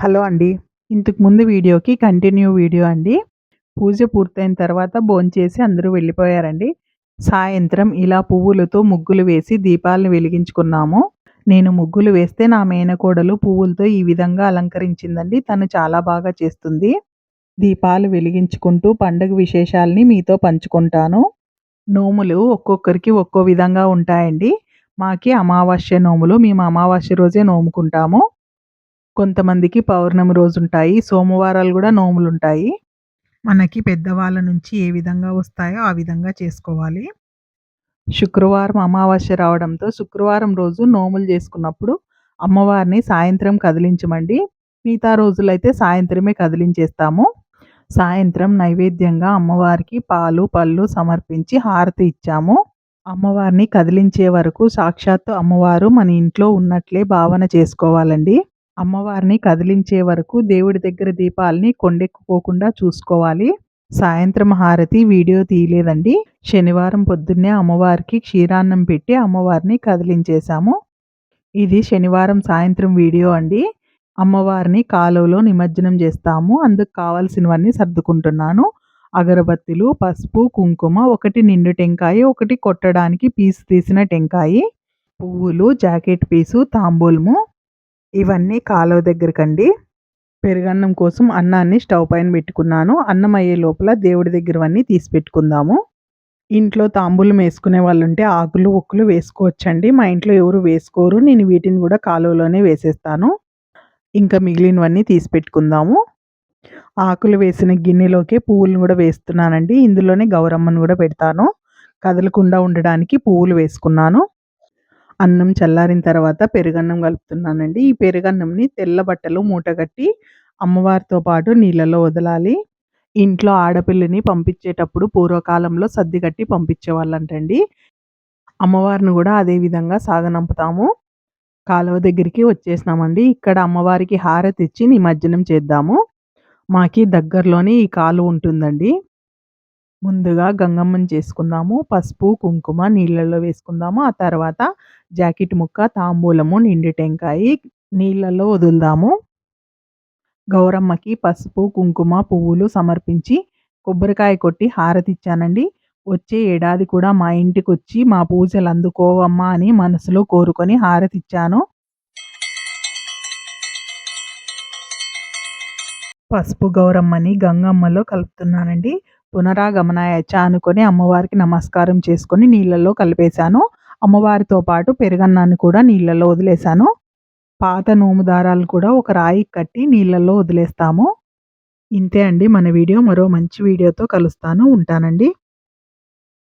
Hello అండి. ఇంతకు ముందు వీడియోకి కంటిన్యూ వీడియో అండి. పూజ పూర్తయిన తర్వాత భోంచేసి అందరూ వెళ్ళిపోయారండి. సాయంత్రం ఇలా పువ్వులతో ముగ్గులు వేసి దీపాలను వెలిగించుకున్నాము. నేను ముగ్గులు వేస్తే నా మేనకోడలు పువ్వులతో ఈ విధంగా అలంకరించిందండి. తను చాలా బాగా చేస్తుంది. దీపాలు వెలిగించుకుంటూ పండుగ విశేషాలని మీతో పంచుకుంటాను. నోములు ఒక్కొక్కరికి ఒక్కో విధంగా ఉంటాయండి. మాకి అమావాస్య నోములు. మేము అమావాస్య రోజే నోముకుంటాము. కొంతమందికి పౌర్ణమి రోజుంటాయి. సోమవారాలు గూడా నోములుంటాయి. మనకి పెద్దవాళ్ళ నుంచి ఏ విధంగా వస్తాయో ఆ విధంగా చేసుకోవాలి. శుక్రవారం అమావాస్య రావడంతో శుక్రవారం రోజు నోములు చేసుకున్నప్పుడు అమ్మవారిని సాయంత్రం కదిలించమండి. మిగతా రోజులైతే సాయంత్రమే కదిలించేస్తాము. సాయంత్రం నైవేద్యంగా అమ్మవారికి పాలు, పళ్ళు సమర్పించి హారతి ఇచ్చాము. అమ్మవారిని కదిలించే వరకు సాక్షాత్తు అమ్మవారు మన ఇంట్లో ఉన్నట్లే భావన చేసుకోవాలండి. అమ్మవారిని కదిలించే వరకు దేవుడి దగ్గర దీపాలని కొండెక్కుపోకుండా చూసుకోవాలి. సాయంత్రం హారతి వీడియో తీయలేదండి. శనివారం పొద్దున్నే అమ్మవారికి క్షీరాన్నం పెట్టి అమ్మవారిని కదిలించేశాము. ఇది శనివారం సాయంత్రం వీడియో అండి. అమ్మవారిని కాలువలో నిమజ్జనం చేస్తాము. అందుకు కావాల్సినవన్నీ సర్దుకుంటున్నాను. అగరబత్తులు, పసుపు, కుంకుమ, ఒకటి నిండు టెంకాయ, ఒకటి కొట్టడానికి పీసు తీసిన టెంకాయి, పువ్వులు, జాకెట్ పీసు, తాంబూలము ఇవన్నీ కాలువ దగ్గరకండి. పెరుగన్నం కోసం అన్నాన్ని స్టవ్ పైన పెట్టుకున్నాను. అన్నం అయ్యే లోపల దేవుడి దగ్గరవన్నీ తీసి పెట్టుకుందాము. ఇంట్లో తాంబూలం వేసుకునే వాళ్ళు ఉంటే ఆకులు, ఒక్కులు వేసుకోవచ్చండి. మా ఇంట్లో ఎవరు వేసుకోరు. నేను వీటిని కూడా కాలువలోనే వేసేస్తాను. ఇంకా మిగిలినవన్నీ తీసి పెట్టుకుందాము. ఆకులు వేసిన గిన్నెలోకే పువ్వులను కూడా వేస్తున్నానండి. ఇందులోనే గౌరమ్మను కూడా పెడతాను. కదలకుండా ఉండడానికి పువ్వులు వేసుకున్నాను. అన్నం చల్లారిన తర్వాత పెరుగన్నం కలుపుతున్నానండి. ఈ పెరుగన్నంని తెల్ల బట్టలు మూటగట్టి అమ్మవారితో పాటు నీళ్ళలో వదలాలి. ఇంట్లో ఆడపిల్లని పంపించేటప్పుడు పూర్వకాలంలో సర్ది కట్టి పంపించేవాళ్ళంటండి. అమ్మవారిని కూడా అదే విధంగా సాగనంపుతాము. కాలువ దగ్గరికి వచ్చేసినామండి. ఇక్కడ అమ్మవారికి హారతి ఇచ్చి నిమజ్జనం చేద్దాము. మాకి దగ్గరలోనే ఈ కాలువ ఉంటుందండి. ముందుగా గంగమ్మని చేసుకుందాము. పసుపు, కుంకుమ నీళ్ళలో వేసుకుందాము. ఆ తర్వాత జాకెట్ ముక్క, తాంబూలము, నిండు టెంకాయి నీళ్ళలో వదులుదాము. గౌరమ్మకి పసుపు, కుంకుమ, పువ్వులు సమర్పించి కొబ్బరికాయ కొట్టి హారతి ఇచ్చానండి. వచ్చే ఏడాది కూడా మా ఇంటికొచ్చి మా పూజలు అందుకోవమ్మా అని మనసులో కోరుకొని హారతి పసుపు గౌరమ్మని గంగమ్మలో కలుపుతున్నానండి. పునరాగమనాయచ అనుకొని అమ్మవారికి నమస్కారం చేసుకొని నీళ్ళలో కలిపేశాను. అమ్మవారితో పాటు పెరుగన్నాన్ని కూడా నీళ్ళలో వదిలేశాను. పాత నోము దారాలు కూడా ఒక రాయి కట్టి నీళ్ళలో వదిలేస్తాము. ఇంతే అండి మన వీడియో. మరో మంచి వీడియోతో కలుస్తాను. ఉంటానండి.